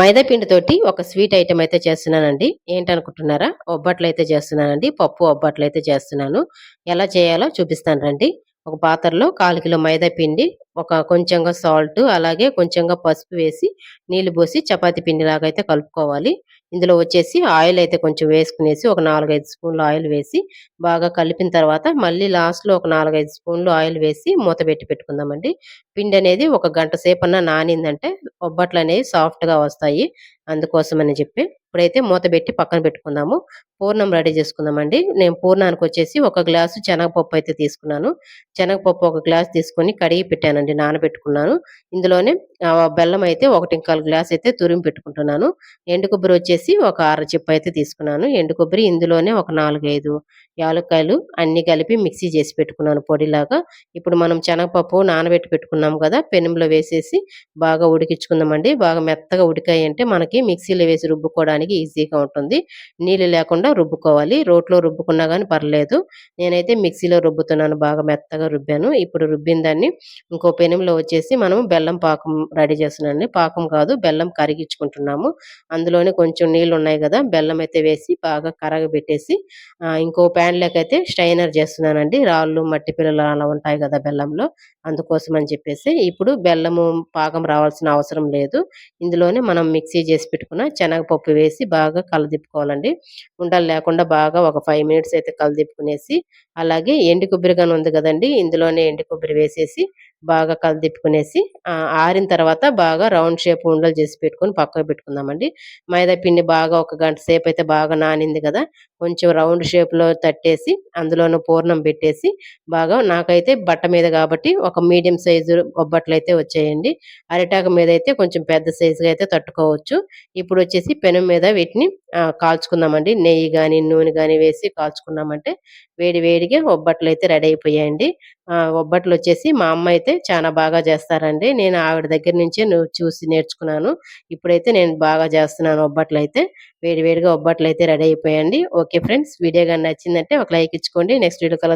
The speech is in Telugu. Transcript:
మైదాపిండితోటి ఒక స్వీట్ ఐటెం అయితే చేస్తున్నానండి. ఏంటనుకుంటున్నారా? ఒబ్బట్లయితే చేస్తున్నానండి. పప్పు ఒబ్బట్లయితే చేస్తున్నాను. ఎలా చేయాలో చూపిస్తాను రండి. ఒక పాత్రలో 1/4 కిలో మైదా పిండి, ఒక కొంచెంగా సాల్ట్, అలాగే కొంచెంగా పసుపు వేసి నీళ్ళు పోసి చపాతీ పిండిలాగా అయితే కలుపుకోవాలి. ఇందులో వచ్చేసి ఆయిల్ అయితే కొంచెం వేసుకునేసి ఒక 4, 5 స్పూన్లు ఆయిల్ వేసి బాగా కలిపిన తర్వాత మళ్ళీ లాస్ట్‌లో ఒక 4, 5 స్పూన్లు ఆయిల్ వేసి మూత పెట్టి పెట్టుకుందామండి. పిండి అనేది ఒక గంట సేపన్నా నానిందంటే బొబ్బట్లు అనేవి సాఫ్ట్‌గా వస్తాయి. అందుకోసమని చెప్పి ఇప్పుడైతే మూత పెట్టి పక్కన పెట్టుకుందాము. పూర్ణం రెడీ చేసుకుందామండి. నేను పూర్ణానికి వచ్చేసి ఒక గ్లాసు శనగపప్పు అయితే తీసుకున్నాను. శనగపప్పు ఒక గ్లాస్ తీసుకొని కడిగి పెట్టానండి. నానబెట్టుకున్నాను. ఇందులోనే బెల్లం అయితే 1 1/4 గ్లాస్ అయితే తురిమి పెట్టుకుంటున్నాను. ఎండు కొబ్బరి వచ్చేసి ఒక అర చిప్ప అయితే తీసుకున్నాను. ఎండు కొబ్బరి ఇందులోనే ఒక 4, 5 యాలుక్కాయలు అన్నీ కలిపి మిక్సీ చేసి పెట్టుకున్నాను పొడిలాగా. ఇప్పుడు మనం శనగపప్పు నానబెట్టి పెట్టుకున్నాం కదా! పెనంలో వేసేసి బాగా ఉడికించుకుందామండి. బాగా మెత్తగా ఉడికాయంటే మనకి మిక్సీలో వేసి రుబ్బుకోవడానికి ఈజీగా ఉంటుంది. నీళ్ళు లేకుండా రుబ్బుకోవాలి. రోట్లో రుబ్బుకున్నా కానీ పర్లేదు. నేనైతే మిక్సీలో రుబ్బుతున్నాను. బాగా మెత్తగా రుబ్బాను. ఇప్పుడు రుబ్బిన దాన్ని ఇంకో పెనంలో వచ్చేసి మనం బెల్లం పాకం రెడీ చేస్తున్నానండి. పాకం కాదు బెల్లం కరిగించుకుంటున్నాము. అందులోనే కొంచెం నీళ్ళు ఉన్నాయి కదా బెల్లం అయితే వేసి బాగా కరగబెట్టేసి ఆహ్, ప్యాన్లోకి అయితే స్ట్రైనర్ చేస్తున్నానండి. రాళ్ళు, మట్టి పిల్లలు అలా ఉంటాయి కదా బెల్లంలో. అందుకోసం అని చెప్పేసి ఇప్పుడు బెల్లము పాకం రావాల్సిన అవసరం లేదు. ఇందులోనే మనం మిక్సీ చేసి పెట్టుకున్న శనగపప్పు వేసి బాగా కలదిప్పుకోవాలండి. ఉండలు లేకుండా బాగా ఒక ఫైవ్ మినిట్స్ అయితే కలదిప్పుకునేసి అలాగే ఎండు కొబ్బరిగాను ఉంది కదండి ఇందులోనే ఎండు కొబ్బరి వేసేసి బాగా కలదిప్పుకునేసి ఆరిన తర్వాత బాగా రౌండ్ షేప్ ఉండలు చేసి పెట్టుకొని పక్కకు పెట్టుకుందామండి. మైదా పిండి బాగా ఒక గంట సేపు అయితే బాగా నానింది కదా కొంచెం రౌండ్ షేప్‌లో తట్టేసి అందులోనూ పూర్ణం పెట్టేసి బాగా నాకైతే బట్ట మీద కాబట్టి ఒక మీడియం సైజు బొబ్బట్లు అయితే వచ్చాయండి. అరిటాకు మీదయితే కొంచెం పెద్ద సైజుగా అయితే తట్టుకోవచ్చు. ఇప్పుడు వచ్చేసి పెనం మీద వీటిని ఆహ్, కాల్చుకుందామండి. నెయ్యి కానీ నూనె కానీ వేసి కాల్చుకున్నామంటే వేడి వేడిగా ఒబ్బట్లు అయితే రెడీ అయిపోయాయండి. ఒబ్బట్లు వచ్చేసి మా అమ్మ అయితే చాలా బాగా చేస్తారండి. నేను ఆవిడ దగ్గర నుంచే చూసి నేర్చుకున్నాను. ఇప్పుడైతే నేను బాగా చేస్తున్నాను ఒబ్బట్లు అయితే వేడి వేడిగా ఒబ్బట్లయితే రెడీ అయిపోయాయండి. ఓకే ఫ్రెండ్స్ వీడియో కానీ నచ్చిందంటే ఒక లైక్ ఇచ్చుకోండి. నెక్స్ట్ వీడియో కల